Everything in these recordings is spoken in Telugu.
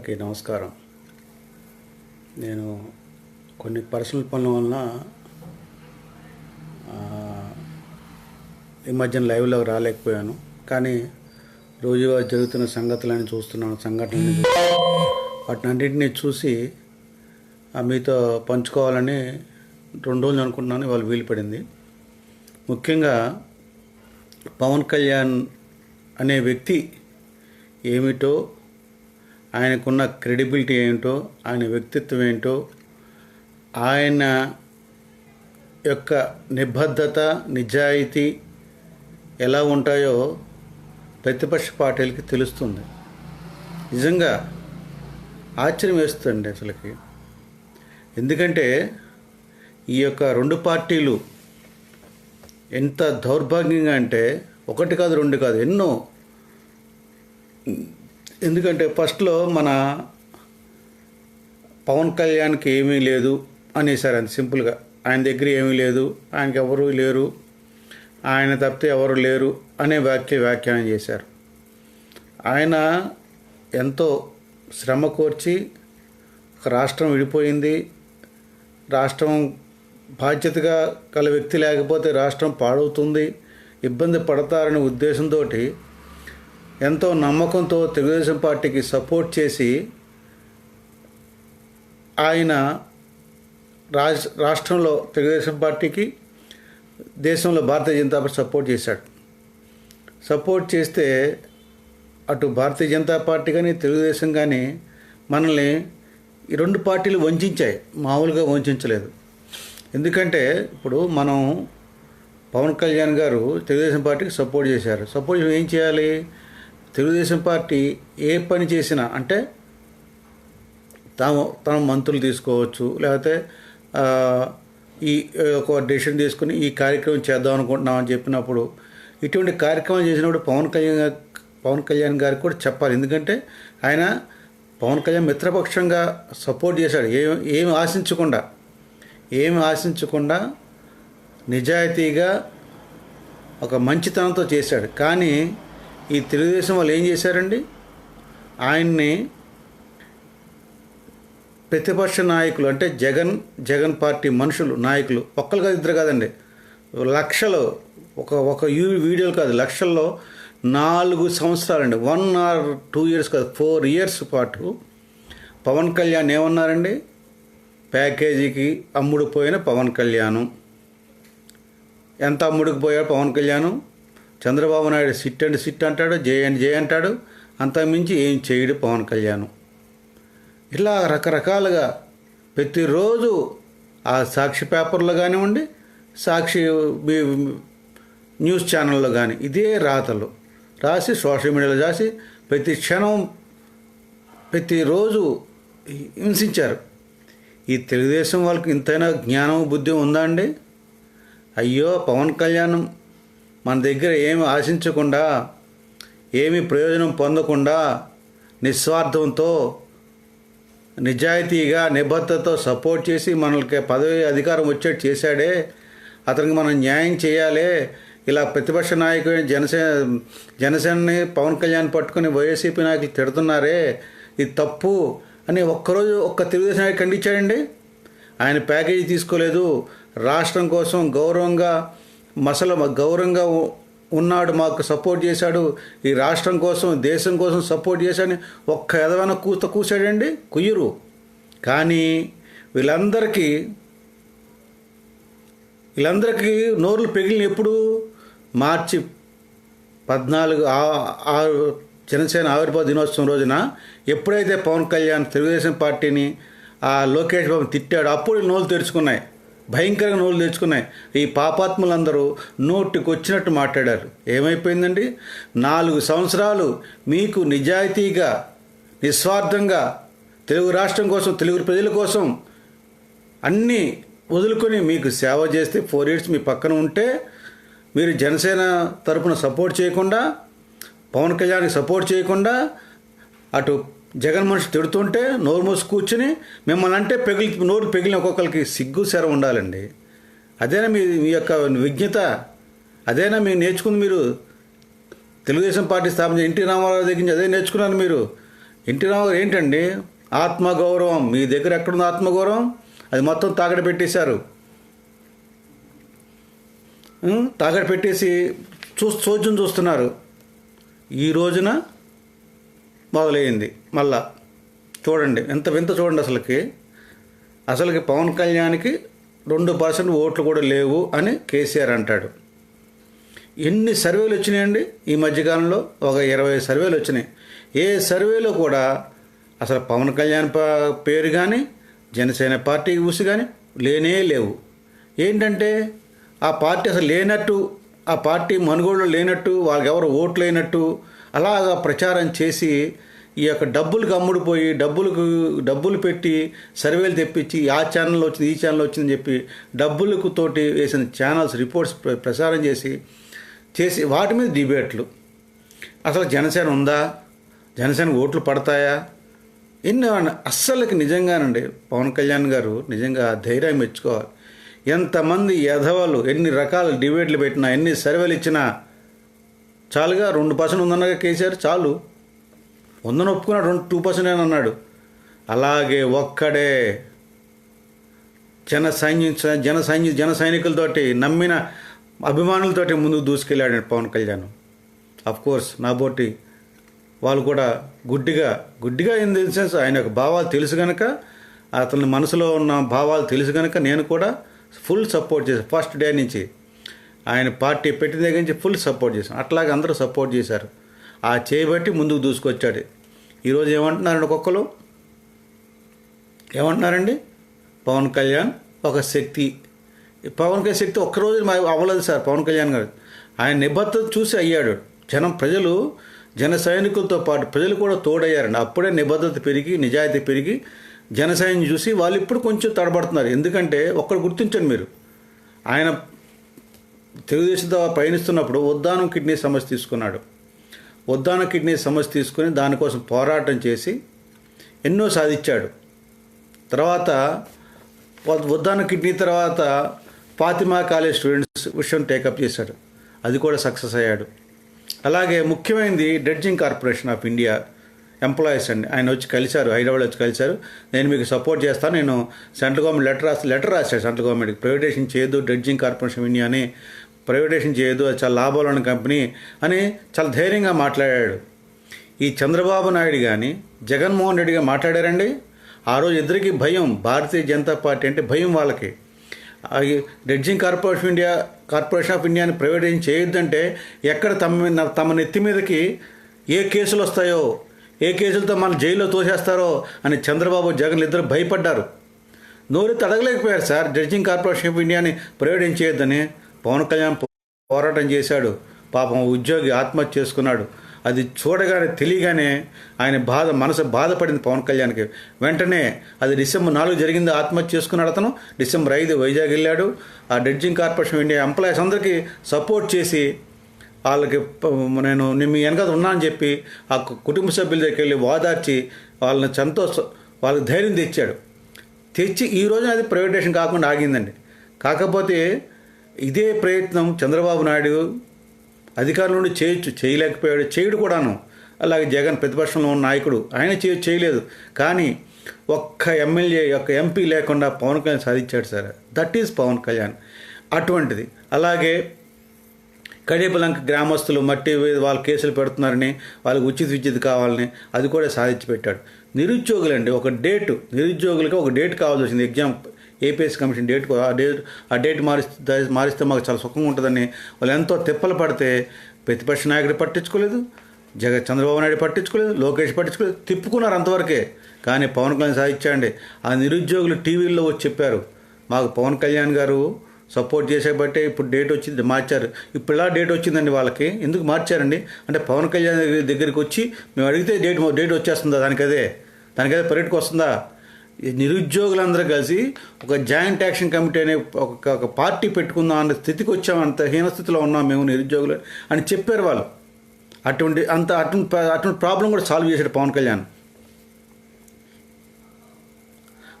అందరికీ నమస్కారం. నేను కొన్ని పర్సనల్ పనుల వలన ఈ మధ్యన లైవ్లో రాలేకపోయాను. కానీ రోజువారీ జరుగుతున్న సంగతులని చూస్తున్నాను సంఘటనలు వాటినన్నింటినీ చూసి ఆ, మీతో పంచుకోవాలని రెండు రోజులు అనుకుంటున్నాను వాళ్ళు వీలు పడింది. ముఖ్యంగా పవన్ కళ్యాణ్ అనే వ్యక్తి ఏమిటో ఆయనకున్న క్రెడిబిలిటీ ఏంటో ఆయన వ్యక్తిత్వం ఏంటో ఆయన యొక్క నిబద్ధత నిజాయితీ ఎలా ఉంటాయో ప్రతిపక్ష పార్టీలకి తెలుస్తుంది. నిజంగా ఆశ్చర్యం వేస్తుంది అసలుకి. ఎందుకంటే ఈ యొక్క రెండు పార్టీలు ఎంత దౌర్భాగ్యంగా అంటే ఒకటి కాదు రెండు కాదు ఎన్నో ఎందుకంటే ఫస్ట్లో మన పవన్ కళ్యాణ్కి ఏమీ లేదు అనేసారు అంత సింపుల్గా. ఆయన దగ్గర ఏమీ లేదు ఆయనకి ఎవరూ లేరు ఆయన తప్పితే ఎవరు లేరు అనే వాక్య వ్యాఖ్యానం చేశారు. ఆయన ఎంతో శ్రమ కోర్చి ఒక రాష్ట్రం విడిపోయింది. రాష్ట్రం బాధ్యతగా గల వ్యక్తి లేకపోతే రాష్ట్రం పాడవుతుంది. ఇబ్బంది పడతారనే ఉద్దేశంతో ఎంతో నమ్మకంతో తెలుగుదేశం పార్టీకి సపోర్ట్ చేసి ఆయన రాజ్ రాష్ట్రంలో తెలుగుదేశం పార్టీకి దేశంలో భారతీయ జనతా పార్టీ సపోర్ట్ చేశాడు. సపోర్ట్ చేస్తే అటు భారతీయ జనతా పార్టీ కానీ తెలుగుదేశం కానీ మనల్ని ఈ రెండు పార్టీలు వంచాయి. మామూలుగా వంచలేదు. ఎందుకంటే ఇప్పుడు మనం పవన్ కళ్యాణ్ గారు తెలుగుదేశం పార్టీకి సపోర్ట్ చేశారు. సపోర్ట్ ఏం చేయాలి? తెలుగుదేశం పార్టీ ఏ పని చేసినా అంటే తాము తన మంత్రులు తీసుకోవచ్చు లేకపోతే ఈ ఒక డెసిషన్ తీసుకుని ఈ కార్యక్రమం చేద్దాం అనుకుంటున్నామని చెప్పినప్పుడు ఇటువంటి కార్యక్రమం చేసినప్పుడు పవన్ కళ్యాణ్ పవన్ కళ్యాణ్ గారికి కూడా చెప్పాలి. ఎందుకంటే ఆయన పవన్ కళ్యాణ్ మిత్రపక్షంగా సపోర్ట్ చేశాడు. ఏం ఏమి ఆశించకుండా ఏమి ఆశించకుండా నిజాయితీగా ఒక మంచితనంతో చేశాడు. కానీ ఈ తెలుగుదేశం వాళ్ళు ఏం చేశారండి? ఆయన్ని ప్రతిపక్ష నాయకులు అంటే జగన్ జగన్ పార్టీ మనుషులు నాయకులు ఒక్కరు కాదు ఇద్దరు కాదండి. లక్షలు ఒక ఒక యూ వీడియోలు కాదు లక్షల్లో నాలుగు సంవత్సరాలండి. వన్ ఆర్ టూ ఇయర్స్ కాదు ఫోర్ ఇయర్స్ పాటు పవన్ కళ్యాణ్ ఏమన్నారండి? ప్యాకేజీకి అమ్ముడు పోయిన పవన్ కళ్యాణ్. ఎంత అమ్ముడుకుపోయారు Pawan Kalyan? Chandrababu Naidu sit and sit అంటాడు జే అండ్ జే అంటాడు. అంతకుమించి ఏం చేయడు పవన్ కళ్యాణ్. ఇలా రకరకాలుగా ప్రతిరోజు ఆ సాక్షి పేపర్లో కానివ్వండి సాక్షి న్యూస్ ఛానల్లో కానీ ఇదే రాతలు. రాసి సోషల్ మీడియాలో రాసి ప్రతి క్షణం ప్రతిరోజు హింసించారు. ఈ తెలుగుదేశం వాళ్ళకి ఇంతైనా జ్ఞానం బుద్ధి ఉందా అండి? అయ్యో పవన్ కళ్యాణం మన దగ్గర ఏమి ఆశించకుండా ఏమి ప్రయోజనం పొందకుండా నిస్వార్థంతో నిజాయితీగా నిబద్ధతతో సపోర్ట్ చేసి మనకి పదవి అధికారం వచ్చేట్టు చేశాడే అతనికి మనం న్యాయం చేయాలి ఇలా ప్రతిపక్ష నాయకుడు జనసేన జనసేనని పవన్ కళ్యాణ్ పట్టుకుని వైఎస్సీపీ నాయకులు తిడుతున్నారే ఇది తప్పు అని ఒక్కరోజు ఒక్క తెలుగుదేశం నాయకుడు ఖండించాడండి? ఆయన ప్యాకేజీ తీసుకోలేదు. రాష్ట్రం కోసం గౌరవంగా మసల గౌరవంగా ఉన్నాడు మాకు సపోర్ట్ చేశాడు. ఈ రాష్ట్రం కోసం దేశం కోసం సపోర్ట్ చేశాడని ఒక్క ఎదవన కూత కూసాడండి కుయ్యరు. కానీ వీళ్ళందరికీ వీళ్ళందరికీ నోర్లు పెగిలిన ఎప్పుడు? మార్చి పద్నాలుగు ఆ- ఆరు జనసేన ఆవిర్భావ దినోత్సవం రోజున ఎప్పుడైతే పవన్ కళ్యాణ్ తెలుగుదేశం పార్టీని ఆ లోకేష్ బాబు తిట్టాడు అప్పుడు నోళ్ళు తెరుచుకున్నాయి. భయంకరంగా నోళ్ళు తెచ్చుకున్నాయి ఈ పాపాత్ములందరూ నోటికొచ్చినట్టు మాట్లాడారు. ఏమైపోయిందండి? నాలుగు సంవత్సరాలు మీకు నిజాయితీగా నిస్వార్థంగా తెలుగు రాష్ట్రం కోసం తెలుగు ప్రజల కోసం అన్నీ వదులుకొని మీకు సేవ చేస్తే ఫోర్ ఇయర్స్ మీ పక్కన ఉంటే మీరు జనసేన తరపున సపోర్ట్ చేయకుండా పవన్ కళ్యాణ్కి సపోర్ట్ చేయకుండా అటు జగన్ మనిషి తిడుతుంటే నోరు మూసి కూర్చుని మిమ్మల్ని అంటే పెగిలి నోరు పెగిలిన ఒక్కొక్కరికి సిగ్గు సెర ఉండాలండి. అదేనా మీ మీ యొక్క విజ్ఞత? అదేనా మీరు నేర్చుకుంది మీరు? తెలుగుదేశం పార్టీ స్థాపించిన ఎన్టీ రామారావు దగ్గర నుంచి అదే నేర్చుకున్నారు మీరు. ఎన్టీ రామారావు ఏంటండి? ఆత్మగౌరవం. మీ దగ్గర ఎక్కడుంది ఆత్మగౌరవం? అది మొత్తం తాగడ పెట్టేశారు. తాగడ పెట్టేసి చూ చోద్యం చూస్తున్నారు. ఈ రోజున మొదలైంది మళ్ళా చూడండి ఎంత వింత చూడండి అసలుకి. అసలుకి పవన్ కళ్యాణ్కి రెండు పర్సెంట్ ఓట్లు కూడా లేవు అని కేసీఆర్ అంటాడు. ఎన్ని సర్వేలు వచ్చినాయండి? ఈ మధ్యకాలంలో ఒక ఇరవై సర్వేలు వచ్చినాయి. ఏ సర్వేలో కూడా అసలు పవన్ కళ్యాణ్ పేరు కానీ జనసేన పార్టీ ఊసి కానీ లేనే లేవు. ఏంటంటే ఆ పార్టీ అసలు లేనట్టు ఆ పార్టీ మనుగోళ్ళు లేనట్టు వాళ్ళకి ఎవరు ఓట్లు లేనట్టు అలాగా ప్రచారం చేసి ఈ యొక్క డబ్బులకు అమ్ముడుపోయి డబ్బులకు డబ్బులు పెట్టి సర్వేలు తెప్పించి ఆ ఛానల్ వచ్చింది ఈ ఛానల్ వచ్చిందని చెప్పి డబ్బులకు తోటి వేసిన ఛానల్స్ రిపోర్ట్స్ ప్రసారం చేసి చేసి వాటి మీద డిబేట్లు. అసలు జనసేన ఉందా? జనసేన ఓట్లు పడతాయా? ఎన్నో అస్సలకి నిజంగానండి పవన్ కళ్యాణ్ గారు నిజంగా ధైర్యం మెచ్చుకోవాలి. ఎంతమంది యధవలు ఎన్ని రకాల డిబేట్లు పెట్టినా ఎన్ని సర్వేలు ఇచ్చినా చాలుగా రెండు పర్సెంట్ ఉందన్నగా కేసీఆర్ చాలు. ఉందని ఒప్పుకున్నాడు రెండు టూ పర్సెంట్ అని అన్నాడు. అలాగే ఒక్కడే జన సైన్యం జన సైన్య జన సైనికులతోటి నమ్మిన అభిమానులతోటి ముందుకు దూసుకెళ్ళాడు పవన్ కళ్యాణ్. అఫ్ కోర్స్ నాబోటి వాళ్ళు కూడా గుడ్డిగా గుడ్డిగా ఇన్ ది సెన్స్ ఆయన యొక్క భావాలు తెలుసు కనుక అతని మనసులో ఉన్న భావాలు తెలుసు కనుక నేను కూడా ఫుల్ సపోర్ట్ చేశాను ఫస్ట్ డే నుంచి. ఆయన పార్టీ పెట్టిన దగ్గర నుంచి ఫుల్ సపోర్ట్ చేశాం. అట్లాగే అందరూ సపోర్ట్ చేశారు. ఆ చేయబట్టి ముందుకు దూసుకొచ్చాడు. ఈరోజు ఏమంటున్నారండి ఒక్కొక్కరు? ఏమంటున్నారండి? పవన్ కళ్యాణ్ ఒక శక్తి. పవన్ కళ్యాణ్ శక్తి ఒక్కరోజు అవ్వలేదు సార్ పవన్ కళ్యాణ్ గారు. ఆయన నిబద్ధత చూసి అయ్యాడు. జనం ప్రజలు జన సైనికులతో పాటు ప్రజలు కూడా తోడయ్యారండి. అప్పుడే నిబద్ధత పెరిగి నిజాయితీ పెరిగి జన సైన్యం చూసి వాళ్ళు ఇప్పుడు కొంచెం తడబడుతున్నారు. ఎందుకంటే ఒక్కడు గుర్తించండి మీరు. ఆయన తెలుగుదేశంతో పయనిస్తున్నప్పుడు ఉద్దానం కిడ్నీ సమస్య తీసుకున్నాడు. ఉద్దాన కిడ్నీ సమస్య తీసుకుని దానికోసం పోరాటం చేసి ఎన్నో సాధించాడు. తర్వాత ఉద్దాన కిడ్నీ తర్వాత ఫాతిమా కాలేజ్ స్టూడెంట్స్ విషయం టేకప్ చేశాడు. అది కూడా సక్సెస్ అయ్యాడు. అలాగే ముఖ్యమైనది dredging corporation of India employees అండి. ఆయన వచ్చి కలిశారు హైదరాబాద్ వచ్చి కలిశారు. నేను మీకు సపోర్ట్ చేస్తాను. నేను సెంట్రల్ గవర్నమెంట్ లెటర్ రాసి లెటర్ రాశాడు సెంట్రల్ గవర్నమెంట్కి. ప్రైవేటేషన్ చేయొద్దు డ్రెడ్జింగ్ కార్పొరేషన్ ఆఫ్ ఇండియా అని ప్రైవేటేషన్ చేయొద్దు అది చాలా లాభాలు ఉన్న కంపెనీ అని చాలా ధైర్యంగా మాట్లాడాడు. ఈ చంద్రబాబు నాయుడు కానీ జగన్మోహన్ రెడ్డిగా మాట్లాడారండి? ఆ రోజు ఇద్దరికి భయం భారతీయ జనతా పార్టీ అంటే భయం వాళ్ళకి. Dredging dredging corporation India corporation of ఇండియాని ప్రైవేటైజ్ చేయొద్దంటే ఎక్కడ తమ తమ నెత్తి మీదకి ఏ కేసులు వస్తాయో ఏ కేసులతో మన జైల్లో తోసేస్తారో అని చంద్రబాబు జగన్ ఇద్దరు భయపడ్డారు. నోరు తడగలేకపోయారు సార్. డ్రెడ్జింగ్ కార్పొరేషన్ ఆఫ్ ఇండియాని ప్రైవేటైజ్ చేయొద్దని పవన్ కళ్యాణ్ పోరాటం చేశాడు. పాపం ఉద్యోగి ఆత్మహత్య చేసుకున్నాడు. అది చూడగానే తెలియగానే ఆయన బాధ మనసు బాధపడింది పవన్ కళ్యాణ్కి. వెంటనే అది డిసెంబర్ నాలుగు జరిగింది ఆత్మహత్య చేసుకున్నాడు అతను. డిసెంబర్ ఐదు వైజాగ్ వెళ్ళాడు. ఆ డ్రెడ్జింగ్ కార్పొరేషన్ ఇండియా ఎంప్లాయీస్ అందరికీ సపోర్ట్ చేసి వాళ్ళకి నేను నేను మీ వెనక ఉన్నా అని చెప్పి ఆ కుటుంబ సభ్యుల దగ్గరికి వెళ్ళి ఓదార్చి వాళ్ళని సంతోషం వాళ్ళకి ధైర్యం తెచ్చాడు. తెచ్చి ఈ రోజున అది ప్రైవేటేషన్ కాకుండా ఆగిందండి. కాకపోతే ఇదే ప్రయత్నం చంద్రబాబు నాయుడు అధికారం నుండి చేయొచ్చు చేయలేకపోయాడు చేయడు కూడాను. అలాగే జగన్ ప్రతిపక్షంలో ఉన్న నాయకుడు ఆయన చేయ చేయలేదు. కానీ ఒక్క ఎమ్మెల్యే ఒక్క ఎంపీ లేకుండా పవన్ కళ్యాణ్ సాధించాడు sir. That is Pawan Kalyan. అటువంటిది. అలాగే కడేపలంక గ్రామస్తులు మట్టి వాళ్ళు కేసులు పెడుతున్నారని వాళ్ళకి ఉచిత విద్యుత్ కావాలని అది కూడా సాధించి పెట్టాడు నిరుద్యోగులండి. ఒక డేటు నిరుద్యోగులకి ఒక డేట్ కావాల్సి వచ్చింది. ఎగ్జామ్ ఏపీఎస్ కమిషన్ డేట్ ఆ డేట్ ఆ డేట్ మారిస్తే మారిస్తే మాకు చాలా సుఖంగా ఉంటుందని వాళ్ళు ఎంతో తిప్పలు పడితే ప్రతిపక్ష నాయకుడు పట్టించుకోలేదు జగ చంద్రబాబు నాయుడు పట్టించుకోలేదు లోకేష్ పట్టించుకోలేదు తిప్పుకున్నారు అంతవరకే. కానీ పవన్ కళ్యాణ్ సాధించండి ఆ నిరుద్యోగులు టీవీల్లో వచ్చి చెప్పారు మాకు పవన్ కళ్యాణ్ గారు సపోర్ట్ చేసేబట్టే ఇప్పుడు డేట్ వచ్చింది మార్చారు. ఇప్పుడు ఇలా డేట్ వచ్చిందండి వాళ్ళకి. ఎందుకు మార్చారండి? అంటే పవన్ కళ్యాణ్ దగ్గరికి వచ్చి మేము అడిగితే డేట్ డేట్ వచ్చేస్తుందా? దానికదే. దానికదే పర్యటకు వస్తుందా? నిరుద్యోగులందరూ కలిసి ఒక జాయింట్ యాక్షన్ కమిటీ అనే ఒక ఒక పార్టీ పెట్టుకుందాం అనే స్థితికి వచ్చాం. అంత హీనస్థితిలో ఉన్నాం మేము నిరుద్యోగులు అని చెప్పారు వాళ్ళు. అటువంటి అంత అటువంటి అటువంటి ప్రాబ్లం కూడా సాల్వ్ చేశాడు పవన్ కళ్యాణ్.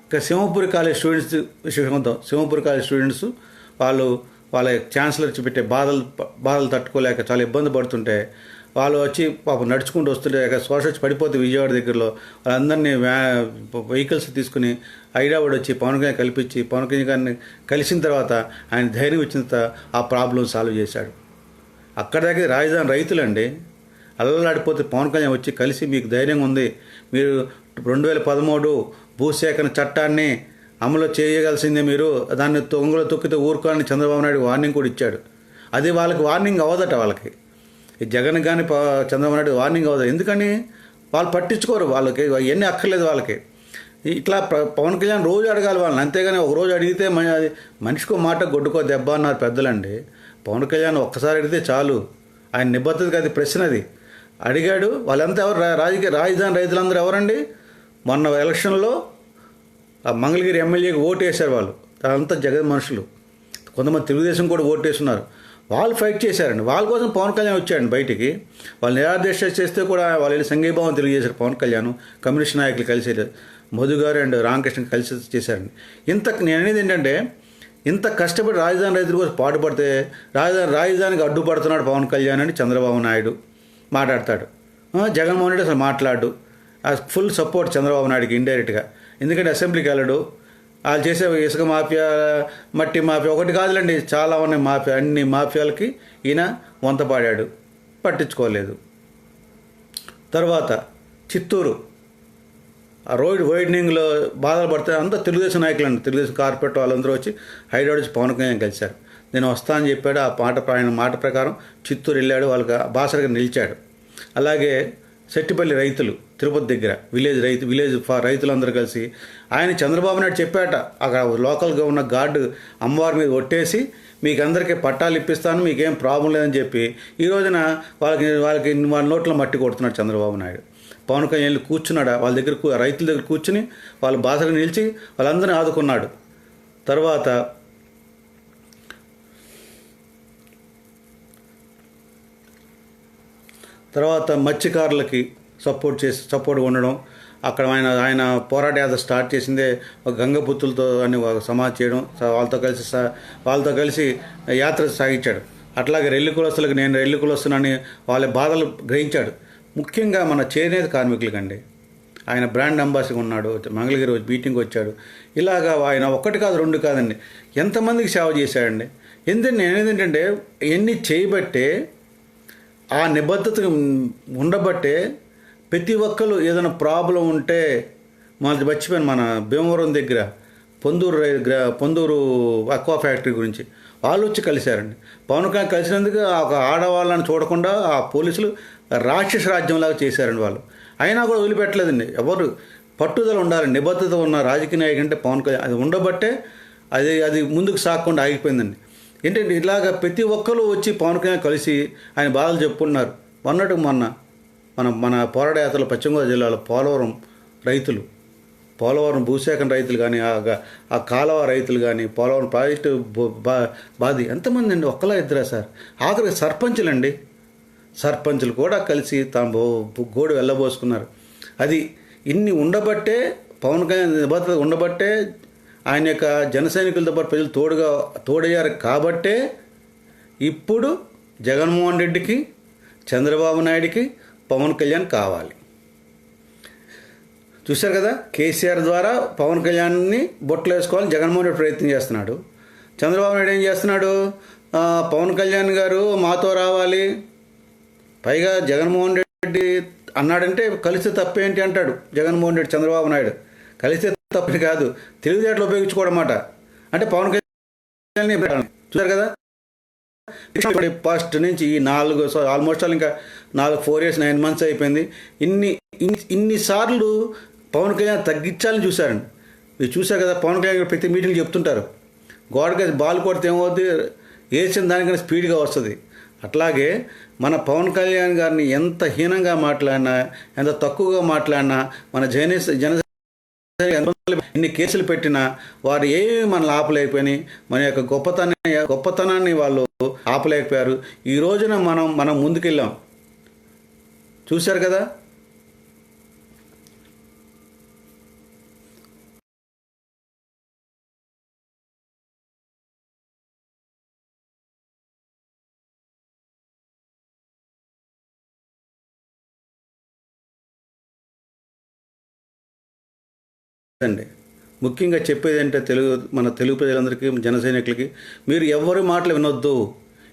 ఇంకా సింహపూరి కాలేజ్ స్టూడెంట్స్ విషయం సింహపూరి కాలేజ్ స్టూడెంట్స్ వాళ్ళు వాళ్ళ ఛాన్సలర్ చూపెట్టే బాధలు బాధలు తట్టుకోలేక చాలా ఇబ్బంది పడుతుంటే వాళ్ళు వచ్చి పాపం నడుచుకుంటూ వస్తుంటే శ్వాస వచ్చి పడిపోతే విజయవాడ దగ్గరలో వాళ్ళందరినీ వ్యా వెహికల్స్ తీసుకుని హైదరాబాద్ వచ్చి పవన్ కళ్యాణ్ కల్పించి పవన్ కళ్యాణ్ గారిని కలిసిన తర్వాత ఆయన ధైర్యం ఇచ్చిన తర్వాత ఆ ప్రాబ్లం సాల్వ్ చేశాడు. అక్కడ దగ్గర రాజధాని రైతులండి. అల్లలాడిపోతే పవన్ కళ్యాణ్ వచ్చి కలిసి మీకు ధైర్యం ఉంది. మీరు రెండు వేల పదమూడు భూసేకరణ చట్టాన్ని అమలు చేయగలసిందే మీరు. దాన్ని తొంగలో తొక్కితే ఊరుకోవాలని చంద్రబాబు నాయుడు వార్నింగ్ కూడా ఇచ్చాడు. అది వాళ్ళకి వార్నింగ్ అవ్వదట వాళ్ళకి. జగన్ కానీ ప- చంద్రబాబు నాయుడు వార్నింగ్ అవుతుంది ఎందుకని? వాళ్ళు పట్టించుకోరు వాళ్ళకి. ఇవన్నీ అక్కర్లేదు వాళ్ళకి. ఇట్లా పవన్ కళ్యాణ్ రోజు అడగాలి వాళ్ళని. అంతేగాని ఒక రోజు అడిగితే మన అది మనిషికో మాట గొడ్డుకో దెబ్బ అన్నారు పెద్దలండి. పవన్ కళ్యాణ్ ఒక్కసారి అడిగితే చాలు. ఆయన నిబద్ధతకి అది ప్రశ్న అది. అడిగాడు. వాళ్ళంతా ఎవరు? రా- రాజకీయ రాజధాని రైతులందరూ ఎవరండి? మొన్న ఎలక్షన్లో ఆ మంగళగిరి ఎమ్మెల్యేకి ఓటు వేశారు వాళ్ళు. అంతా జగన్ మనుషులు. కొంతమంది తెలుగుదేశం కూడా ఓటు వేస్తున్నారు. వాళ్ళు ఫైట్ చేశారండి. వాళ్ళ కోసం పవన్ కళ్యాణ్ వచ్చాడండి బయటికి. వాళ్ళు నిరాదేశ చేస్తే కూడా వాళ్ళు వెళ్ళి సంఘీభావం తెలియజేశారు పవన్ కళ్యాణ్. కమ్యూనిస్ట్ నాయకులు కలిసి మధు గారు అండ్ రామకృష్ణ కలిసి చేశారండి. ఇంత నేను అనేది ఏంటంటే ఇంత కష్టపడి రాజధాని రైతుల కోసం పాటుపడితే రాజధాని రాజధానికి అడ్డుపడుతున్నాడు పవన్ కళ్యాణ్ అని చంద్రబాబు నాయుడు మాట్లాడతాడు. జగన్మోహన్ రెడ్డి అసలు మాట్లాడు. ఫుల్ సపోర్ట్ చంద్రబాబు నాయుడుకి ఇండైరెక్ట్గా ఎందుకంటే అసెంబ్లీకి వెళ్ళడు. వాళ్ళు చేసే ఇసుక మాఫియా మట్టి మాఫియా ఒకటి కాదులండి చాలా ఉన్నాయి మాఫియా అన్ని మాఫియాలకి ఈయన వంత పాడాడు పట్టించుకోలేదు. తర్వాత చిత్తూరు. ఆ రోడ్ వైడనింగ్లో బాధలు పడితే అంతా తెలుగుదేశం నాయకులు అండి తెలుగుదేశం కార్పొరేట్ వాళ్ళందరూ వచ్చి హైదరాబాద్ వచ్చి పవన్ కళ్యాణ్ కలిశారు. నేను వస్తా అని చెప్పాడు ఆ మాట ఆయన మాట ప్రకారం చిత్తూరు వెళ్ళాడు వాళ్ళకి బాసరగా నిలిచాడు. అలాగే సెట్టిపల్లి రైతులు. తిరుపతి దగ్గర విలేజ్ రైతు విలేజ్ రైతులందరూ కలిసి. ఆయన చంద్రబాబు నాయుడు చెప్పాట అక్కడ లోకల్గా ఉన్న గార్డు అమ్మవారి మీద ఒట్టేసి మీకు అందరికీ పట్టాలు ఇప్పిస్తాను మీకేం ప్రాబ్లం లేదని చెప్పి. ఈ రోజున వాళ్ళకి వాళ్ళకి వాళ్ళ నోట్లో మట్టి కొడుతున్నాడు చంద్రబాబు నాయుడు. పవన్ కళ్యాణ్ వెళ్ళి కూర్చున్నాడు? వాళ్ళ దగ్గర కూ- రైతుల దగ్గర కూర్చుని వాళ్ళ బాసగా నిలిచి వాళ్ళందరినీ ఆదుకున్నాడు. తర్వాత తర్వాత మత్స్యకారులకి సపోర్ట్ చేసి సపోర్ట్ ఉండడం. అక్కడ ఆయన ఆయన పోరాట యాత్ర స్టార్ట్ చేసిందే ఒక గంగపుత్రులతో అని సమాధి చేయడం. వాళ్ళతో కలిసి వాళ్ళతో కలిసి యాత్ర సాగించాడు. అట్లాగే రెల్లి కులస్తులకు నేను రెల్లి కులస్తున్నానని వాళ్ళ బాధలు గ్రహించాడు. ముఖ్యంగా మన చేనేత కార్మికులకండి. ఆయన బ్రాండ్ అంబాసిడర్ ఉన్నాడు మంగళగిరి వచ్చి మీటింగ్ వచ్చాడు. ఇలాగా ఆయన ఒక్కటి కాదు రెండు కాదండి. ఎంతమందికి సేవ చేశాడండి? ఎందుకంటే నేను ఏంటంటే ఎన్ని చేయబట్టే ఆ నిబద్ధత ఉండబట్టే ప్రతి ఒక్కరు ఏదైనా ప్రాబ్లం ఉంటే మనది మర్చిపోయాను మన భీమవరం దగ్గర పొందూరు దగ్గర పొందూరు అక్వా ఫ్యాక్టరీ గురించి వాళ్ళు వచ్చి కలిశారండి. పవన్ కళ్యాణ్ కలిసినందుకు ఒక ఆడవాళ్ళని చూడకుండా ఆ పోలీసులు రాక్షస రాజ్యంలాగా చేశారండి వాళ్ళు. అయినా కూడా వదిలిపెట్టలేదండి. ఎవరు పట్టుదల ఉండాలి నిబద్ధత ఉన్న రాజకీయ నాయకుడు అంటే పవన్ కళ్యాణ్. అది ఉండబట్టే అది అది ముందుకు సాగకుండా ఆగిపోయిందండి. ఏంటంటే ఇలాగ ప్రతి ఒక్కరు వచ్చి పవన్ కళ్యాణ్ కలిసి ఆయన బాధలు చెప్పుకున్నారు. మొన్నటి మొన్న మన మన పోరాట పశ్చిమగోదావరి పశ్చిమ గోదావరి జిల్లాలో పోలవరం రైతులు పోలవరం భూసేకరణ రైతులు కానీ ఆ ఆ కాలువ రైతులు కానీ పోలవరం ప్రాజెక్టు బా బాధి ఎంతమంది అండి? ఒక్కలా ఇద్దరా సార్? ఆఖరికి సర్పంచులండి. సర్పంచులు కూడా కలిసి తాము గోడు వెళ్ళబోసుకున్నారు. అది ఇన్ని ఉండబట్టే పవన్ కళ్యాణ్ నిబద్ధత ఉండబట్టే ఆయన యొక్క జనసైనికులతో పాటు ప్రజలు తోడుగా తోడయ్యారు కాబట్టే ఇప్పుడు జగన్మోహన్ రెడ్డికి చంద్రబాబు నాయుడికి పవన్ కళ్యాణ్ కావాలి. చూశారు కదా? కేసీఆర్ ద్వారా పవన్ కళ్యాణ్ని బొట్లు వేసుకోవాలని జగన్మోహన్ రెడ్డి ప్రయత్నం చేస్తున్నాడు. చంద్రబాబు నాయుడు ఏం చేస్తున్నాడు? పవన్ కళ్యాణ్ గారు మాతో రావాలి. పైగా జగన్మోహన్ రెడ్డి అన్నాడంటే కలిసి తప్పేంటి అంటాడు జగన్మోహన్ రెడ్డి చంద్రబాబు నాయుడు. కలిస్తే తప్పని కాదు. తెలివితేటలు ఉపయోగించుకోవడం అన్నమాట అంటే పవన్ కళ్యాణ్ చూశారు కదా? ఫస్ట్ నుంచి ఈ నాలుగు సో ఆల్మోస్ట్ ఆల్ ఇంకా నాలుగు ఫోర్ ఇయర్స్ నైన్ మంత్స్ అయిపోయింది. ఇన్ని ఇన్ని ఇన్నిసార్లు పవన్ కళ్యాణ్ తగ్గించాలని చూశారండి. మీరు చూశారు కదా పవన్ కళ్యాణ్ ప్రతి మీటింగ్ చెప్తుంటారు. గోడకి బాల్ కొడితే ఏమవుతుంది వేసిన దానికన్నా స్పీడ్గా వస్తుంది. అట్లాగే మన పవన్ కళ్యాణ్ గారిని ఎంత హీనంగా మాట్లాడినా ఎంత తక్కువగా మాట్లాడినా మన జన జన ఎన్ని కేసులు పెట్టినా వారు ఏమి మనల్ని ఆపలేకపోయి మన యొక్క గొప్పతనాన్ని గొప్పతనాన్ని వాళ్ళు ఆపలేకపోయారు. ఈ రోజున మనం మనం ముందుకెళ్ళాం. చూశారు కదా? అండి ముఖ్యంగా చెప్పేది ఏంటంటే తెలుగు మన తెలుగు ప్రజలందరికీ జన సైనికులకి మీరు ఎవరి మాటలు వినొద్దు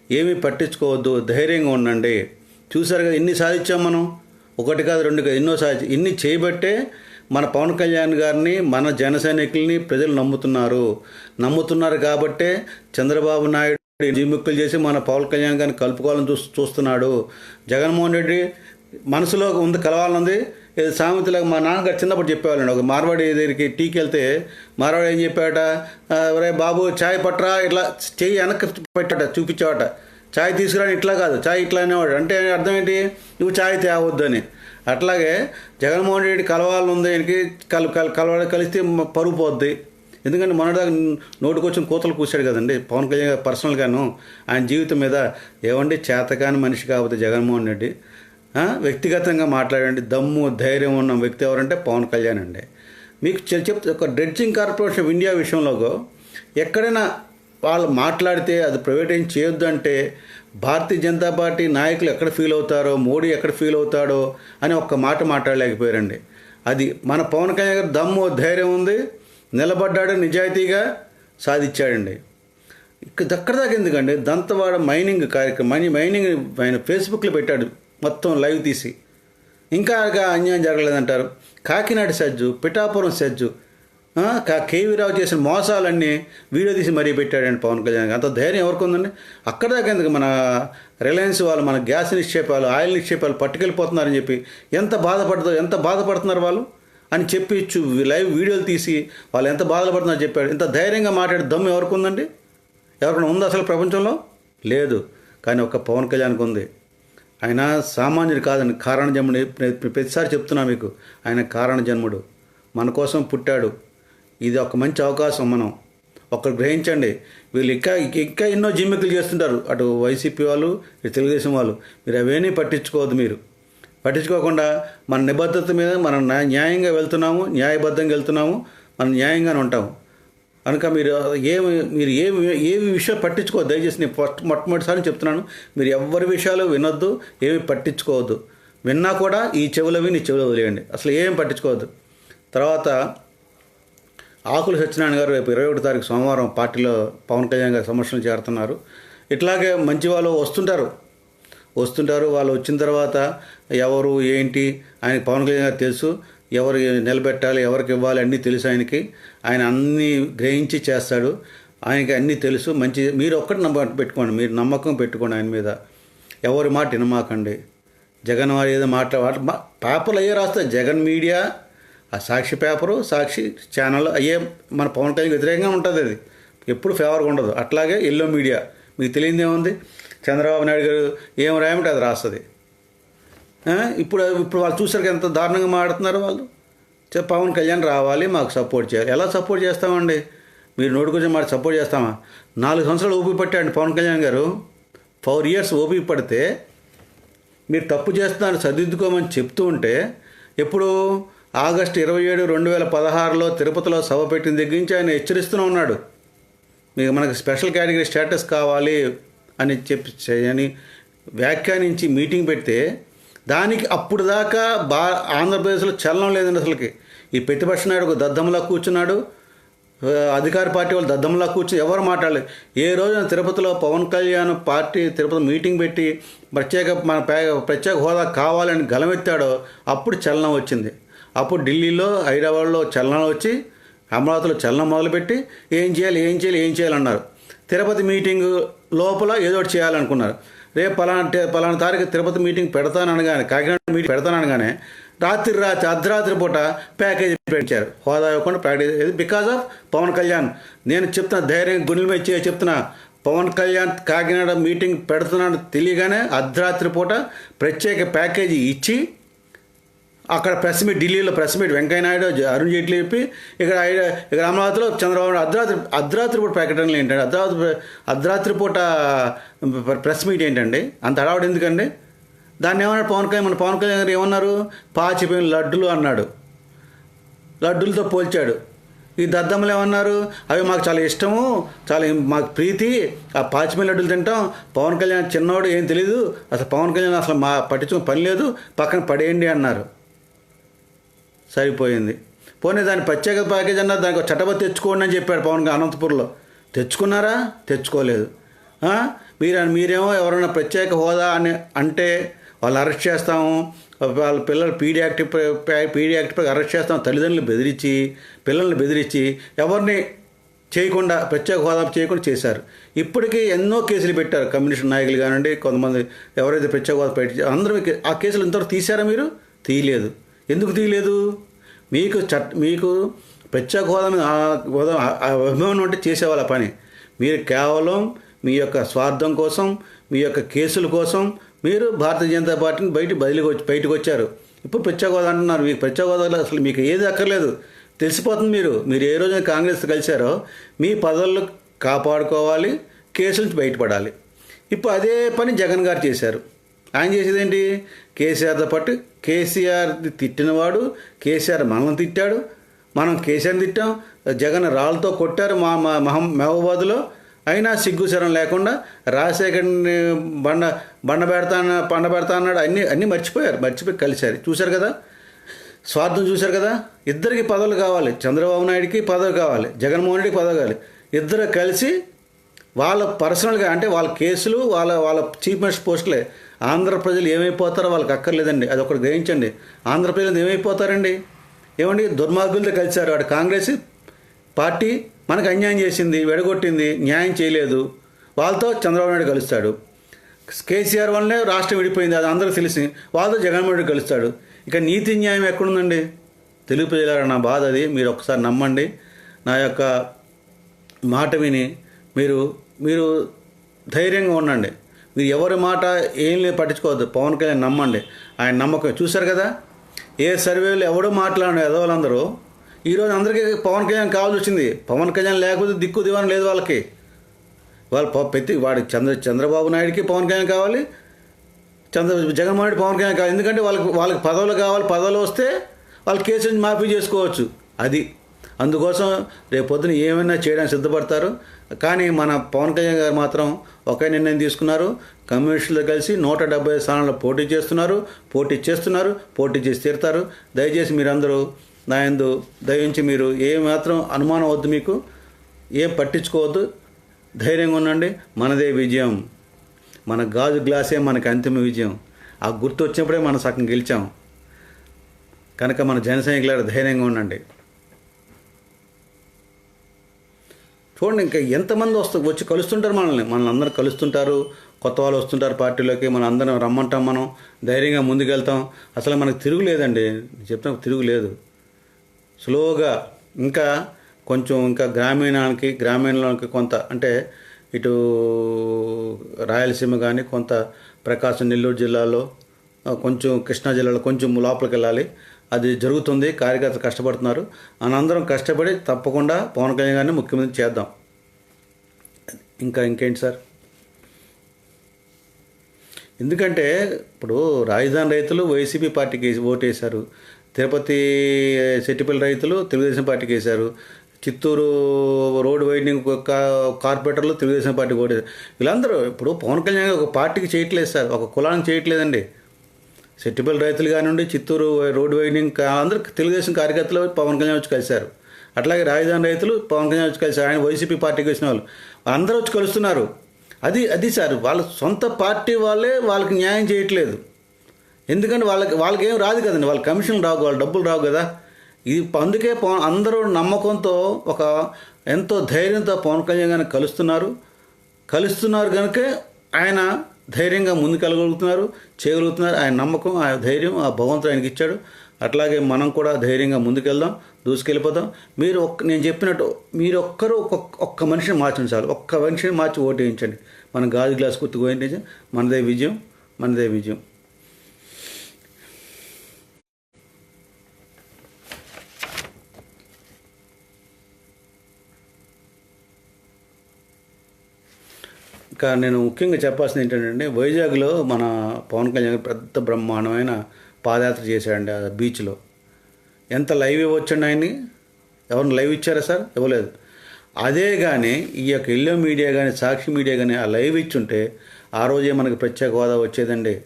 ఏమీ పట్టించుకోవద్దు ధైర్యంగా ఉండండి. చూసారు కదా ఎన్ని సాధించాం మనం? ఒకటి కాదు రెండు కాదు ఎన్నో సాధించి ఇన్ని చేయబట్టే మన పవన్ కళ్యాణ్ గారిని మన జన సైనికుల్ని ప్రజలు నమ్ముతున్నారు. నమ్ముతున్నారు కాబట్టే చంద్రబాబు నాయుడు జిమ్ముక్కులు చేసి మన పవన్ కళ్యాణ్ గారిని కలుపుకోవాలని చూ చూస్తున్నాడు. జగన్మోహన్ రెడ్డి మనసులో ఉంది కలవాలనుంది సామెతలకు మా నాన్నగారు చిన్నప్పుడు చెప్పేవాళ్ళండి. ఒక మార్వాడి దగ్గరికి టీకి వెళ్తే మార్వాడి ఏం చెప్పాట రే బాబు చాయ్ పట్రా ఇట్లా చెయ్యి వెనక్కి పెట్టాట చూపించావట. చాయ్ తీసుకురాని ఇట్లా కాదు చాయ్ ఇట్లా అనేవాడు. అంటే అర్థం ఏంటి? నువ్వు చాయ్ తేవద్దు అని. అట్లాగే జగన్మోహన్ రెడ్డి కలవాలని ఉంది ఆయనకి కల కల కలవాడ కలిస్తే పరుగు పోద్ది. ఎందుకంటే మొన్నటిదాకా నోటుకొచ్చిన కూతలు కూర్చాడు కదండి. పవన్ కళ్యాణ్ గారు పర్సనల్గాను ఆయన జీవితం మీద ఏమండి చేతకాని మనిషి కాకపోతే జగన్మోహన్ రెడ్డి. వ్యక్తిగతంగా మాట్లాడండి. దమ్ము ధైర్యం ఉన్న వ్యక్తి ఎవరంటే పవన్ కళ్యాణ్ అండి. మీకు చెప్తే ఒక డ్రెడ్జింగ్ కార్పొరేషన్ ఆఫ్ ఇండియా విషయంలో ఎక్కడైనా వాళ్ళు మాట్లాడితే అది ప్రైవేటైజ్ చేయొద్దు అంటే భారతీయ జనతా పార్టీ నాయకులు ఎక్కడ ఫీల్ అవుతారో మోడీ ఎక్కడ ఫీల్ అవుతాడో అని ఒక్క మాట మాట్లాడలేకపోయారండి. అది మన పవన్ కళ్యాణ్ గారు దమ్ము ధైర్యం ఉంది నిలబడ్డాడు నిజాయితీగా సాధించాడండి. ఇక్కడ దక్కడ దాకా ఎందుకండి? దంతవాడ మైనింగ్ కార్యక్రమం మైనింగ్ ఆయన ఫేస్బుక్లో పెట్టాడు మొత్తం లైవ్ తీసి. ఇంకా అన్యాయం జరగలేదంటారు. కాకినాడ సజ్జు పిఠాపురం సజ్జు కేవీరావు కేవీ రావు చేసిన మోసాలన్నీ వీడియో తీసి మరీ పెట్టాడండి పవన్ కళ్యాణ్ అంత ధైర్యం ఎవరికి ఉందండి? అక్కడ దాకా ఎందుకు మన రిలయన్స్ వాళ్ళు మన గ్యాస్ నిక్షేపాలు ఆయిల్ నిక్షేపాలు పట్టుకెళ్ళిపోతున్నారని చెప్పి ఎంత బాధపడుతుందో ఎంత బాధపడుతున్నారు వాళ్ళు? అని చెప్పి లైవ్ వీడియోలు తీసి వాళ్ళు ఎంత బాధపడుతున్నారో చెప్పాడు. ఇంత ధైర్యంగా మాట్లాడే దమ్ము ఎవరికి ఉందండి? ఎవరికైనా ఉందా అసలు ప్రపంచంలో? లేదు. కానీ ఒక పవన్ కళ్యాణ్కి ఉంది. ఆయన సామాన్యుడు కాదని కారణ జన్ముడు ప్రతిసారి చెప్తున్నా మీకు. ఆయన కారణ జన్ముడు. మన కోసం పుట్టాడు. ఇది ఒక మంచి అవకాశం మనం. ఒకరు గ్రహించండి. వీళ్ళు ఇంకా ఇంకా ఎన్నో జిమ్మికులు చేస్తుంటారు. అటు వైసీపీ వాళ్ళు ఇటు తెలుగుదేశం వాళ్ళు. మీరు అవేమీ పట్టించుకోవద్దు మీరు. పట్టించుకోకుండా మన నిబద్ధత మీద మనం న్యాయంగా వెళ్తున్నాము న్యాయబద్ధంగా వెళ్తున్నాము మనం న్యాయంగానే ఉంటాము. కనుక మీరు ఏమి మీరు ఏమి ఏమి విషయం పట్టించుకో దయచేసి నేను ఫస్ట్ మొట్టమొదటిసారి చెప్తున్నాను. మీరు ఎవరి విషయాలు వినొద్దు ఏమి పట్టించుకోవద్దు. విన్నా కూడా ఈ చెవులవి నీ చెవులు వదిలేయండి. అసలు ఏం పట్టించుకోవద్దు. తర్వాత ఆకుల సత్యనారాయణ గారు రేపు ఇరవై ఒకటి తారీఖు సోమవారం పార్టీలో పవన్ కళ్యాణ్ గారి సమస్యలు చేరుతున్నారు. ఇట్లాగే మంచి వాళ్ళు వస్తుంటారు. వస్తుంటారు. వాళ్ళు వచ్చిన తర్వాత ఎవరు ఏంటి ఆయనకి పవన్ కళ్యాణ్ గారు తెలుసు. ఎవరు నిలబెట్టాలి ఎవరికి ఇవ్వాలి అన్నీ తెలుసు ఆయనకి. ఆయన అన్నీ గ్రహించి చేస్తాడు. ఆయనకి అన్నీ తెలుసు. మంచి మీరు ఒక్కటి నమ్మ పెట్టుకోండి. మీరు నమ్మకం పెట్టుకోండి ఆయన మీద. ఎవరి మాట వినమాకండి. జగన్ వారు ఏదో మాట్లాడ పేపర్లు అయ్యే రాస్తారు జగన్ మీడియా ఆ సాక్షి పేపరు సాక్షి ఛానల్ అయ్యే మన పవన్ కళ్యాణ్ వ్యతిరేకంగా ఉంటుంది అది. ఎప్పుడు ఫేవర్గా ఉండదు. అట్లాగే ఎల్లో మీడియా. మీకు తెలియదు ఏముంది చంద్రబాబు నాయుడు గారు ఏం రాయమంటే అది రాస్తుంది. ఇప్పుడు ఇప్పుడు వాళ్ళు చూసారు ఎంత దారుణంగా మాడుతున్నారు వాళ్ళు. చె- పవన్ కళ్యాణ్ రావాలి మాకు సపోర్ట్ చేయాలి. ఎలా సపోర్ట్ చేస్తామండి? మీరు నోటికొచ్చి మాట సపోర్ట్ చేస్తామా? నాలుగు సంవత్సరాలు ఓపిక పట్టాడు పవన్ కళ్యాణ్ గారు. ఫోర్ ఇయర్స్ ఓపిక పడితే మీరు తప్పు చేస్తున్నారు సరిదిద్దుకోమని చెప్తూ ఉంటే ఎప్పుడు ఆగస్టు ఇరవై ఏడు రెండు వేల పదహారులో తిరుపతిలో సభ పెట్టిన దగ్గర నుంచి ఆయన హెచ్చరిస్తూనే ఉన్నాడు. మీకు మనకు స్పెషల్ కేటగిరీ స్టేటస్ కావాలి అని చెప్పి అని వ్యాఖ్యానించి మీటింగ్ పెడితే దానికి అప్పుడు దాకా బా ఆంధ్రప్రదేశ్లో చలనం లేదండి అసలుకి. ఈ ప్రతిపక్ష నాయుడు ఒక దద్దమ్మలా కూర్చున్నాడు అధికార పార్టీ వాళ్ళు దద్దమ్మలా కూర్చుని ఎవరు మాట్లాడలేదు ఏ రోజున తిరుపతిలో పవన్ కళ్యాణ్ పార్టీ తిరుపతి మీటింగ్ పెట్టి ప్రత్యేక మన ప్రత్యేక హోదా కావాలని గలమెత్తాడో అప్పుడు చలనం వచ్చింది. అప్పుడు ఢిల్లీలో హైదరాబాద్లో చలనం వచ్చి అమరావతిలో చలనం మొదలుపెట్టి ఏం చేయాలి ఏం చేయాలి ఏం చేయాలన్నారు తిరుపతి మీటింగ్ లోపల ఏదో ఒకటి చేయాలనుకున్నారు. రేపు పలానా పలానా తారీఖు తిరుపతి మీటింగ్ పెడతాననగానే కాకినాడ మీటింగ్ పెడతాననగానే రాత్రి రాత్రి అర్ధరాత్రి పూట ప్యాకేజీ పెంచారు హోదా ఇవ్వకుండా package because of Pawan Kalyan. నేను చెప్తున్నా ధైర్యం గుండెల మీద చేసి చెప్తున్నా. పవన్ కళ్యాణ్ కాకినాడ మీటింగ్ పెడుతున్నాడు తెలియగానే అర్ధరాత్రి పూట ప్రత్యేక ప్యాకేజీ ఇచ్చి అక్కడ ప్రెస్ మీట్ ఢిల్లీలో ప్రెస్ మీట్ వెంకయ్య నాయుడు అరుణ్ జైట్లీ చెప్పి ఇక్కడ ఇక్కడ అమరావతిలో చంద్రబాబు నాయుడు అర్ధరాత్రి అర్ధరాత్రి పూట ప్రకటనలు ఏంటండి? అర్ధరాత్రి అర్ధరాత్రి పూట ప్రెస్ మీట్ ఏంటండి? అంత హడావుడు ఎందుకండి? దాన్ని ఏమన్నాడు పవన్ కళ్యాణ్? మన పవన్ కళ్యాణ్ గారు ఏమన్నారు? పాచిపోయిన లడ్డులు అన్నాడు. లడ్డులతో పోల్చాడు. ఈ దద్దమ్మలు ఏమన్నారు? అవి మాకు చాలా ఇష్టము చాలా మాకు ప్రీతి ఆ పాచిపోయిన లడ్డులు తింటాం. పవన్ కళ్యాణ్ చిన్నవాడు ఏం తెలియదు అసలు పవన్ కళ్యాణ్ అసలు మా పట్టించుకుని పని లేదు. పక్కన పడేయండి అన్నారు. సరిపోయింది. పోనీ దాని ప్రత్యేక ప్యాకేజ్ అన్న దానికి ఒక తెచ్చుకోండి అని చెప్పాడు పవన్ అనంతపూర్లో. తెచ్చుకున్నారా? తెచ్చుకోలేదు. మీరు మీరేమో ఎవరైనా ప్రత్యేక హోదా అని అంటే వాళ్ళు అరెస్ట్ చేస్తాము. వాళ్ళ పిల్లలు పీడీ యాక్ట్ పీడీ యాక్ట్ పై అరెస్ట్ చేస్తాం తల్లిదండ్రులు బెదిరించి పిల్లల్ని బెదిరించి ఎవరిని చేయకుండా ప్రత్యేక హోదా చేయకుండా చేశారు. ఇప్పటికీ ఎన్నో కేసులు పెట్టారు. కమ్యూనిస్ట్ నాయకులు కానివ్వండి కొంతమంది ఎవరైతే ప్రత్యేక హోదా పెట్టి అందరూ ఆ కేసులు ఇంతవరకు తీశారా మీరు? తీయలేదు. ఎందుకు తీయలేదు? మీకు చట్ మీకు ప్రత్యేక హోదా హోదా అభిమానం అంటే చేసేవాళ్ళ పని. మీరు కేవలం మీ యొక్క స్వార్థం కోసం మీ యొక్క కేసుల కోసం మీరు భారతీయ జనతా పార్టీని బయట బదిలీకి వచ్చి బయటకు వచ్చారు. ఇప్పుడు ప్రత్యేక హోదా అంటున్నారు. మీకు ప్రత్యేక హోదాలో అసలు మీకు ఏది అక్కర్లేదు. తెలిసిపోతుంది మీరు. మీరు ఏ రోజున కాంగ్రెస్ కలిశారో మీ పదవులు కాపాడుకోవాలి కేసులు నుంచి బయటపడాలి. ఇప్పుడు అదే పని జగన్ గారు చేశారు. ఆయన చేసేది ఏంటి కేసీఆర్తో పాటు కేసీఆర్ తిట్టినవాడు కేసీఆర్ మనల్ని తిట్టాడు. మనం కేసీఆర్ని తిట్టాం జగన్ రాళ్ళతో కొట్టారు మా మహం మహబూబాద్లో. అయినా సిగ్గుశరం లేకుండా రాజశేఖర్ని బండ బండ పెడతా బండ పెడతా అన్నాడు. అన్నీ అన్నీ మర్చిపోయారు మర్చిపోయి కలిశారు. చూశారు కదా? స్వార్థం చూశారు కదా? ఇద్దరికి పదవులు కావాలి. చంద్రబాబు నాయుడికి పదవి కావాలి. జగన్మోహన్ రెడ్డికి పదవి కావాలి. ఇద్దరు కలిసి వాళ్ళ పర్సనల్గా అంటే వాళ్ళ కేసులు వాళ్ళ వాళ్ళ చీఫ్ మినిస్టర్ పోస్టులే ఆంధ్ర ప్రజలు ఏమైపోతారో వాళ్ళకి అక్కర్లేదండి. అది ఒకటి గ్రహించండి. ఆంధ్ర ప్రజలు ఏమైపోతారండి? ఏమండి? దుర్మార్గులతో కలిశారు వాడు కాంగ్రెస్. పార్టీ మనకు అన్యాయం చేసింది వెడగొట్టింది న్యాయం చేయలేదు. వాళ్ళతో చంద్రబాబు నాయుడు కలుస్తాడు. కేసీఆర్ వల్లనే రాష్ట్రం విడిపోయింది అది అందరూ తెలిసి. వాళ్ళతో జగన్మోహన్ రెడ్డి కలుస్తాడు. ఇక నీతి న్యాయం ఎక్కడుందండి? తెలుగు ప్రజల నా బాధ అది. మీరు ఒకసారి నమ్మండి. నా యొక్క మాట విని మీరు మీరు ధైర్యంగా ఉండండి. మీరు ఎవరి మాట ఏం లేదు పట్టించుకోవద్దు. పవన్ కళ్యాణ్ నమ్మండి. ఆయన నమ్మకం. చూశారు కదా? ఏ సర్వేలు ఎవడో మాట్లాడిన ఎదవాళ్ళందరూ ఈరోజు అందరికీ పవన్ కళ్యాణ్ కావాల్సి వచ్చింది పవన్ కళ్యాణ్ లేకపోతే దిక్కు దివాన్ లేదు వాళ్ళకి. వాళ్ళు ప- ప్రతి వాడి చంద్ర చంద్రబాబు నాయుడికి పవన్ కళ్యాణ్ కావాలి. చంద్ర జగన్మోహన్ రెడ్డి పవన్ కళ్యాణ్ కావాలి. ఎందుకంటే వాళ్ళకి వాళ్ళకి పదవులు కావాలి. పదవులు వస్తే వాళ్ళు కేసు మాఫీ చేసుకోవచ్చు. అది అందుకోసం రేపు పొద్దున ఏమైనా చేయడానికి సిద్ధపడతారు. కానీ మన పవన్ కళ్యాణ్ గారు మాత్రం ఒకే నిర్ణయం తీసుకున్నారు. కమ్యూనిస్టులు కలిసి నూట డెబ్బై స్థానాల్లో పోటీ చేస్తున్నారు. పోటీ చేస్తున్నారు. పోటీ చేసి తీరుతారు. దయచేసి మీరందరూ నాయందు దయించి మీరు ఏ మాత్రం అనుమానం వద్దు మీకు. ఏం పట్టించుకోవద్దు. ధైర్యంగా ఉండండి. మనదే విజయం. మన గాజు గ్లాసే మనకి అంతిమ విజయం. ఆ గుర్తు వచ్చినప్పుడే మనం సగం గెలిచాం. కనుక మన జనసైనికులారా ధైర్యంగా ఉండండి. చూడండి ఇంకా ఎంతమంది వస్తూ వచ్చి కలుస్తుంటారు మనల్ని. మనల్ని అందరూ కలుస్తుంటారు. కొత్త వాళ్ళు వస్తుంటారు పార్టీలోకి. మన అందరం రమ్మంటాం మనం. ధైర్యంగా ముందుకెళ్తాం. అసలు మనకు తిరుగులేదండి చెప్తాం తిరుగులేదు స్లోగా ఇంకా కొంచెం ఇంకా గ్రామీణానికి గ్రామీణలోకి కొంత అంటే ఇటు రాయలసీమ కానీ కొంత ప్రకాశం నెల్లూరు జిల్లాలో కొంచెం కృష్ణా జిల్లాలో కొంచెం లోపలికి వెళ్ళాలి. అది జరుగుతుంది కార్యకర్తలు కష్టపడుతున్నారు. మనందరం కష్టపడి తప్పకుండా పవన్ కళ్యాణ్ గారిని ముఖ్యమంత్రి చేద్దాం. ఇంకా ఇంకేంటి సార్? ఎందుకంటే ఇప్పుడు రాజధాని రైతులు వైసీపీ పార్టీకి ఓటేశారు. తిరుపతి సెట్టిపల్లి రైతులు తెలుగుదేశం పార్టీకి వేశారు. చిత్తూరు రోడ్ వైడింగ్ కా- కార్పొరేటర్లు తెలుగుదేశం పార్టీకి ఓటేశారు. వీళ్ళందరూ ఇప్పుడు పవన్ కళ్యాణ్ ఒక పార్టీకి చేయట్లేదు సార్. ఒక కులానికి చేయట్లేదండి. సెట్టిపల్లి రైతులు కానివ్వండి చిత్తూరు రోడ్ వైడింగ్ అందరూ తెలుగుదేశం కార్యకర్తలు పవన్ కళ్యాణ్ వచ్చి కలిశారు. అట్లాగే రాజధాని రైతులు పవన్ కళ్యాణ్ వచ్చి కలిశారు. ఆయన వైసీపీ పార్టీకి వచ్చిన వాళ్ళు. అందరూ వచ్చి కలుస్తున్నారు. అది అది సార్ వాళ్ళ సొంత పార్టీ వాళ్ళే వాళ్ళకి న్యాయం చేయట్లేదు. ఎందుకంటే వాళ్ళకి వాళ్ళకి ఏం రాదు కదండి. వాళ్ళ కమిషన్ రావు వాళ్ళ డబ్బులు రావు కదా. ఇది అందుకే పవన్ అందరూ నమ్మకంతో ఒక ఎంతో ధైర్యంతో పవన్ కళ్యాణ్ గారిని కలుస్తున్నారు. కలుస్తున్నారు కనుక ఆయన ధైర్యంగా ముందుకెళ్ళగలుగుతున్నారు చేయగలుగుతున్నారు. ఆయన నమ్మకం ఆ ధైర్యం ఆ భగవంతుడు ఆయనకి ఇచ్చాడు. అట్లాగే మనం కూడా ధైర్యంగా ముందుకెళ్దాం దూసుకెళ్ళిపోదాం. మీరు ఒక్క నేను చెప్పినట్టు మీరు ఒక్కరు ఒక్కొక్క ఒక్క మనిషిని మార్చండి చాలు. ఒక్క మనిషిని మార్చి ఓటు వేయించండి. మనం గాజు గ్లాస్ గుర్తుకు వేయించండి మనదే విజయం మనదే విజయం. ఇంకా నేను ముఖ్యంగా చెప్పాల్సింది ఏంటంటే వైజాగ్లో మన పవన్ కళ్యాణ్ పెద్ద బ్రహ్మాండమైన పాదయాత్ర చేశాడండి ఆ బీచ్లో. ఎంత లైవ్ ఇవ్వచ్చండి ఆయన్ని? ఎవరిని లైవ్ ఇచ్చారా సార్? ఇవ్వలేదు. అదే కానీ ఈ యొక్క ఎల్లో మీడియా కానీ సాక్షి మీడియా కానీ ఆ లైవ్ ఇచ్చుంటే ఆ రోజే మనకి ప్రత్యేక హోదా వచ్చేదండి.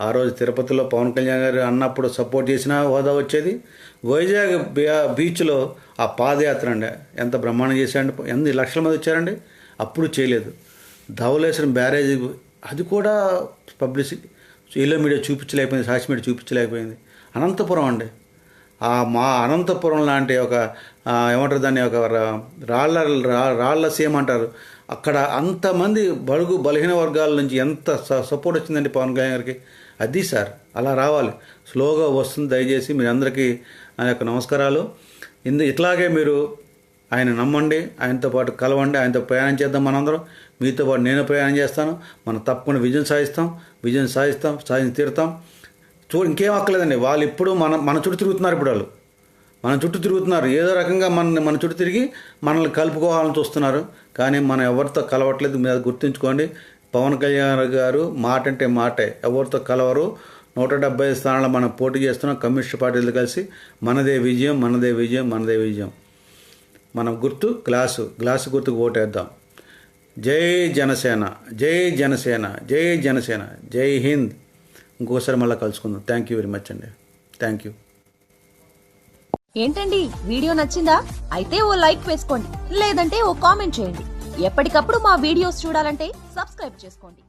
ఆ రోజు తిరుపతిలో పవన్ కళ్యాణ్ గారు అన్నప్పుడు సపోర్ట్ చేసిన హోదా వచ్చేది. వైజాగ్ బీచ్లో ఆ పాదయాత్ర అండి. ఎంత బ్రహ్మాండం చేశారండి ఎన్ని లక్షల మంది వచ్చారండి. అప్పుడు చేయలేదు. ధవలేశ్వరం బ్యారేజ్ అది కూడా పబ్లిసిటీ ఈలో మీడియా చూపించలేకపోయింది సాక్షి మీడియా చూపించలేకపోయింది. అనంతపురం అండి. ఆ మా అనంతపురం లాంటి ఒక ఏమంటారు దాన్ని ఒక రా- రాళ్ళ రా- రాళ్ళ సీఎం అంటారు. అక్కడ అంతమంది బడుగు బలహీన వర్గాల నుంచి ఎంత స- సపోర్ట్ వచ్చిందండి పవన్ కళ్యాణ్ గారికి? అది సార్ అలా రావాలి. స్లోగా వస్తుంది దయచేసి మీ అందరికీ నా యొక్క నమస్కారాలు. ఇందు ఇట్లాగే మీరు ఆయన నమ్మండి ఆయనతో పాటు కలవండి ఆయనతో ప్రయాణం చేద్దాం మనందరం. మీతో పాటు నేను ప్రయాణం చేస్తాను. మనం తప్పకుండా విజయం సాధిస్తాం విజయం సాధిస్తాం సాధించి తీరుతాం. చూ ఇంకేం అక్కర్లేదండి. వాళ్ళు ఇప్పుడు మన మన చుట్టూ తిరుగుతున్నారు ఇప్పుడు వాళ్ళు. మన చుట్టూ తిరుగుతున్నారు. ఏదో రకంగా మన మన చుట్టూ తిరిగి మనల్ని కలుపుకోవాలని చూస్తున్నారు. కానీ మనం ఎవరితో కలవట్లేదు మీరు అది గుర్తుంచుకోండి. పవన్ కళ్యాణ్ గారు మాట అంటే మాటే. ఎవరితో కలవరు? నూట డెబ్బై స్థానాలు మనం పోటీ చేస్తున్నాం. కమ్యూనిస్ట్ పార్టీలు కలిసి. మనదే విజయం మనదే విజయం మనదే విజయం. మనం గుర్తు గ్లాసు గ్లాసు గుర్తుకు ఓటేద్దాం. జై జనసేన జై జనసేన జై జనసేన జై హింద్. ఇంకోసారి మళ్ళీ కలుసుకుందాం. థ్యాంక్ యూ వెరీ మచ్ అండి. థ్యాంక్ యూ ఏంటండి? వీడియో నచ్చిందా? అయితే ఓ లైక్ వేసుకోండి. లేదంటే ఓ కామెంట్ చేయండి. ఎప్పటికప్పుడు మా వీడియోస్ చూడాలంటే సబ్స్క్రైబ్ చేసుకోండి.